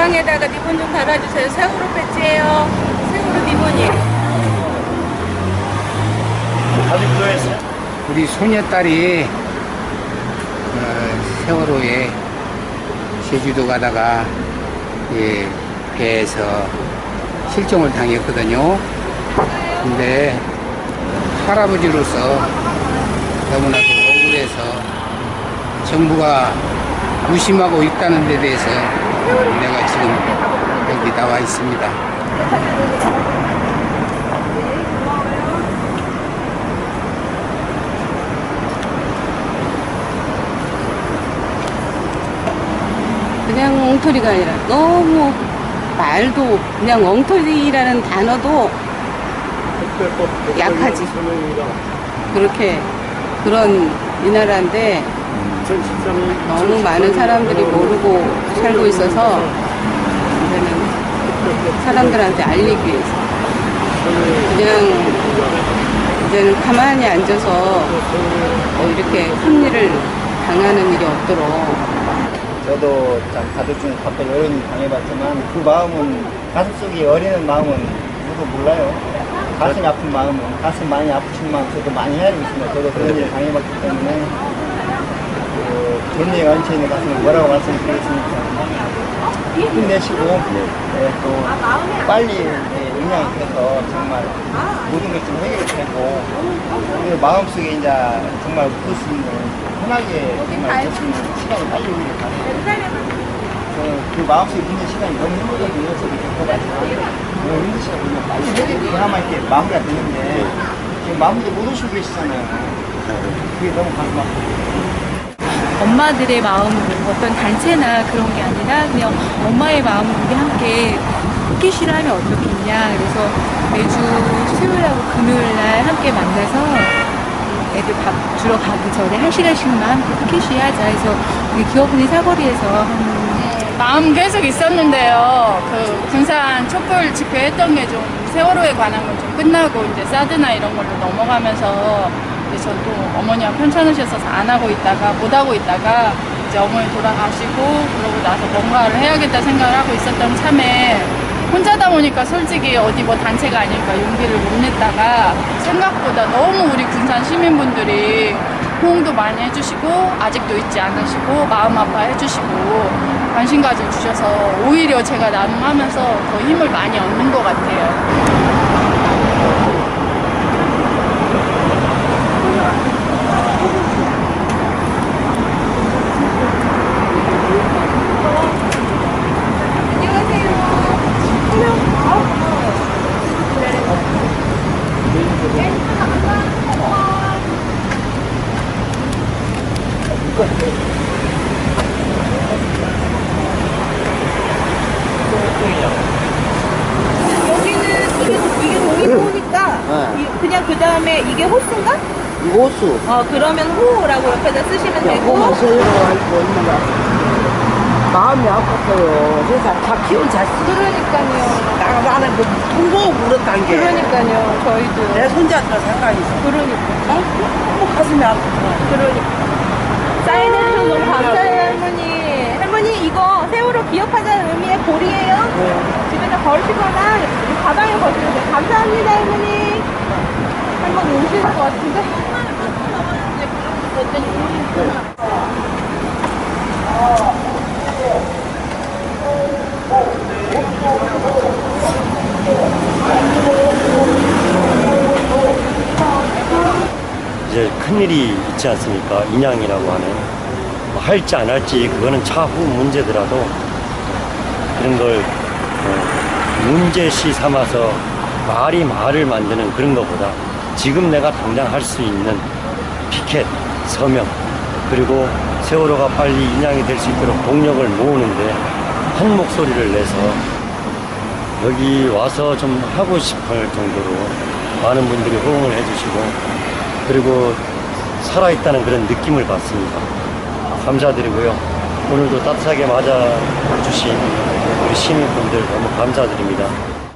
가방에다가 리본 좀 달아주세요. 세월호 배지예요. 세월호 리본이에요. 아직 그거였어요? 우리 소녀딸이 어, 세월호에 제주도 가다가 예, 배에서 실종을 당했거든요. 근데 할아버지로서 너무나도 억울해서 정부가 무심하고 있다는 데 대해서 내가 지금 여기 나와 있습니다. 그냥 엉터리가 아니라 너무 말도 그냥 엉터리라는 단어도 약하지. 그렇게 그런 이 나라인데 너무 많은 사람들이 모르고 살고 있어서 이제는 사람들한테 알리기 위해서 그냥 이제는 가만히 앉아서 뭐 이렇게 큰 일을 당하는 일이 없도록 저도 참 가족 중에 가끔 여러 일 당해봤지만 그 마음은 가슴속에 어리는 마음은 누구도 몰라요. 가슴이 아픈 마음은 가슴 많이 아프신 마음 저도 많이 헤아리고 있습니다. 저도 그런 일을 당해봤기 때문에 그 얹혀 있는 가슴을 뭐라고 말씀드리겠습니까? 힘내시고 네, 또 빨리 이렇게 영향이 돼서 정말 모든 것이 좀 해결이 되고 그 마음속에 이제 정말 웃을 수 있는 편하게 정말 있을 수 있는 시간이 빨리 오기를 바랍니다. 저는 그 마음속에 있는 시간이 너무 힘들거든요. 저도 겪어봤지만 너무 힘든 시간이 오면 빨리 해결이 돼야만 이렇게 마무리가 되는데 지금 마무리 못 오시고 계시잖아요. 그게 너무 가슴 아프고 엄마들의 마음은 어떤 단체나 그런 게 아니라 그냥 엄마의 마음을 우리 함께 포켓시를 하면 어떻겠냐. 그래서 매주 수요일하고 금요일날 함께 만나서 애들 밥 주러 가기 전에 한 시간씩만 함께 포켓시 하자. 그래서 우리 기업분이 사거리에서 한 마음 계속 있었는데요. 그 군산 촛불 집회했던 게 좀 세월호에 관한 건 좀 끝나고 이제 사드나 이런 걸로 넘어가면서 이제 저도 어머니가 편찮으셔서 안 하고 있다가 못 하고 있다가 이제 어머니 돌아가시고 그러고 나서 뭔가를 해야겠다 생각을 하고 있었던 참에 혼자다 보니까 솔직히 어디 뭐 단체가 아닐까 용기를 못 냈다가 생각보다 너무 우리 군산 시민분들이 호응도 많이 해주시고 아직도 잊지 않으시고 마음 아파해 주시고 관심 가져 주셔서 오히려 제가 나눔하면서 더 힘을 많이 얻는 것 같아요. 여기는 이게, 이게 동의보니까 그냥 그 다음에 이게 호수인가? 호수. 어 그러면 호라고 옆에다 쓰시면 되고. 있는가 마음이 아팠어요. 세상 다 키운 자식. 그러니까요. 나, 나는 그 통보 물었단 게. 그러니까요 저희도. 내 손자들 생각이 있어. 그러니까 어? 너무 가슴이 아프다. 그러니까. 사인해 주셔서 너무 감사해요 할머니. 할머니 이거 세월호 기억하자는 의미의 볼이에요? 집에서 걸으시거나 이 가방에 거시면 돼요. 감사합니다 할머니. 할머니 우시는 것 같은데 이제 큰일이 있지 않습니까? 인양이라고 하는. 뭐 할지 안 할지 그거는 차후 문제더라도 그런 걸 어, 문제시 삼아서 말이 말을 만드는 그런 것보다 지금 내가 당장 할 수 있는 피켓, 서명, 그리고 세월호가 빨리 인양이 될 수 있도록 동력을 모으는데 한 목소리를 내서 여기 와서 좀 하고 싶을 정도로 많은 분들이 호응을 해주시고 그리고 살아있다는 그런 느낌을 받습니다. 감사드리고요. 오늘도 따뜻하게 맞아주신 우리 시민분들 너무 감사드립니다.